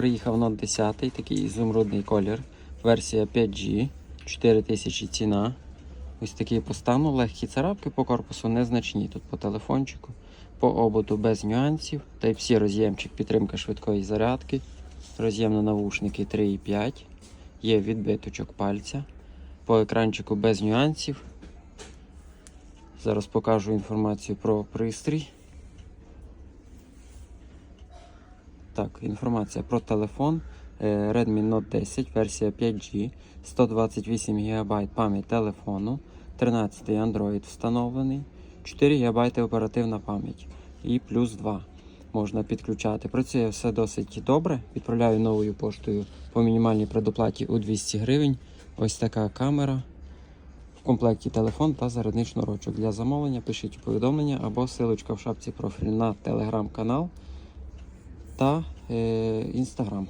приїхав Note 10, такий ізумрудний колір. Версія 5G, 4000 ціна. Ось такий по стану, легкі царапки по корпусу незначні. Тут по телефончику, по ободу без нюансів. Type-C роз'ємчик, підтримка швидкої зарядки. Роз'єм на навушники 3,5. Є відбиточок пальця. По екранчику без нюансів. Зараз покажу інформацію про пристрій. Так, інформація про телефон. Е, Redmi Note 10, версія 5G, 128 ГБ пам'ять телефону, 13 Android встановлений, 4 ГБ оперативна пам'ять і плюс 2 можна підключати. Працює все досить добре. Відправляю новою поштою по мінімальній предоплаті у 200 гривень. Ось така камера. В комплекті телефон та зарядний шнурочок. Для замовлення пишіть повідомлення або силочка в шапці профілю на телеграм-канал та е, інстаграм.